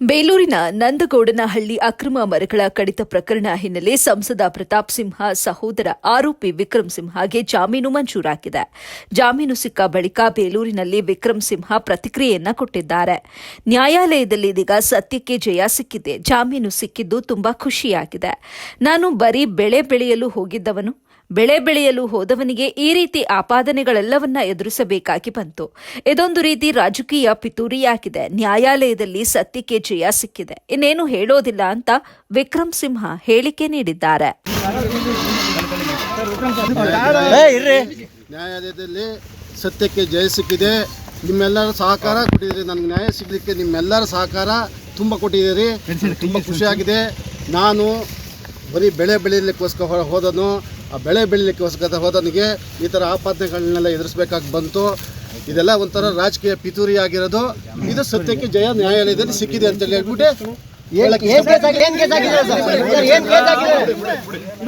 ಬೇಲೂರಿನ ನಂದಗೌಡನಹಳ್ಳಿ ಅಕ್ರಮ ಮರಗಳ ಕಡಿತ ಪ್ರಕರಣ ಹಿನ್ನೆಲೆ ಸಂಸದ ಪ್ರತಾಪ್ ಸಿಂಹ ಸಹೋದರ ಆರೋಪಿ ವಿಕ್ರಮ್ ಸಿಂಹಗೆ ಜಾಮೀನು ಮಂಜೂರಾಗಿದೆ ಜಾಮೀನು ಸಿಕ್ಕ ಬಳಿಕ ಬೇಲೂರಿನಲ್ಲಿ ವಿಕ್ರಮ್ ಸಿಂಹ ಪ್ರತಿಕ್ರಿಯೆಯನ್ನ ಕೊಟ್ಟಿದ್ದಾರೆ. ನ್ಯಾಯಾಲಯದಲ್ಲಿ ಇದೀಗ ಸತ್ಯಕ್ಕೆ ಜಯ ಸಿಕ್ಕಿದೆ. ಜಾಮೀನು ಸಿಕ್ಕಿದ್ದು ತುಂಬಾ ಖುಷಿಯಾಗಿದೆ. ನಾನು ಬರೀ ಬೆಳೆ ಬೆಳೆಯಲು ಹೋಗಿದ್ದವನು ಬೆಳೆ ಬೆಳೆಯಲು ಹೋದವನಿಗೆ ಈ ರೀತಿ ಆಪಾದನೆಗಳೆಲ್ಲವನ್ನ ಎದುರಿಸಬೇಕಾಗಿ ಬಂತು. ಇದೊಂದು ರೀತಿ ರಾಜಕೀಯ ಪಿತೂರಿಯಾಗಿದೆ. ನ್ಯಾಯಾಲಯದಲ್ಲಿ ಸತ್ಯಕ್ಕೆ ಜಯ ಸಿಕ್ಕಿದೆ. ಇನ್ನೇನು ಹೇಳೋದಿಲ್ಲ ಅಂತ ವಿಕ್ರಮ್ ಸಿಂಹ ಹೇಳಿಕೆ ನೀಡಿದ್ದಾರೆ. ನ್ಯಾಯಾಲಯದಲ್ಲಿ ಸತ್ಯಕ್ಕೆ ಜಯ ಸಿಕ್ಕಿದೆ. ನಿಮ್ಮೆಲ್ಲರ ಸಹಕಾರ ಕೊಟ್ಟಿದ್ದೀರಿ. ನನಗೆ ನ್ಯಾಯ ಸಿಗಲಿಕ್ಕೆ ನಿಮ್ಮೆಲ್ಲರ ಸಹಕಾರ ತುಂಬ ಕೊಟ್ಟಿದ್ದೀರಿ. ತುಂಬ ಖುಷಿಯಾಗಿದೆ. ನಾನು ಬರೀ ಬೆಳೆ ಬೆಳೀಲಿಕ್ಕೋಸ್ಕರ ಹೋ- ಹೋದನು. ಆ ಬೆಳೆ ಬೆಳೀಲಿಕ್ಕೋಸ್ಕರ ಹೋದನಿಗೆ ಈ ಥರ ಆಪಾದನೆಗಳನ್ನೆಲ್ಲ ಎದುರಿಸಬೇಕಾಗಿ ಬಂತು. ಇದೆಲ್ಲ ಒಂಥರ ರಾಜಕೀಯ ಪಿತೂರಿ ಆಗಿರೋದು. ಇದು ಸತ್ಯಕ್ಕೆ ಜಯ ನ್ಯಾಯಾಲಯದಲ್ಲಿ ಸಿಕ್ಕಿದೆ ಅಂತೇಳಿ ಹೇಳ್ಬಿಟ್ಟು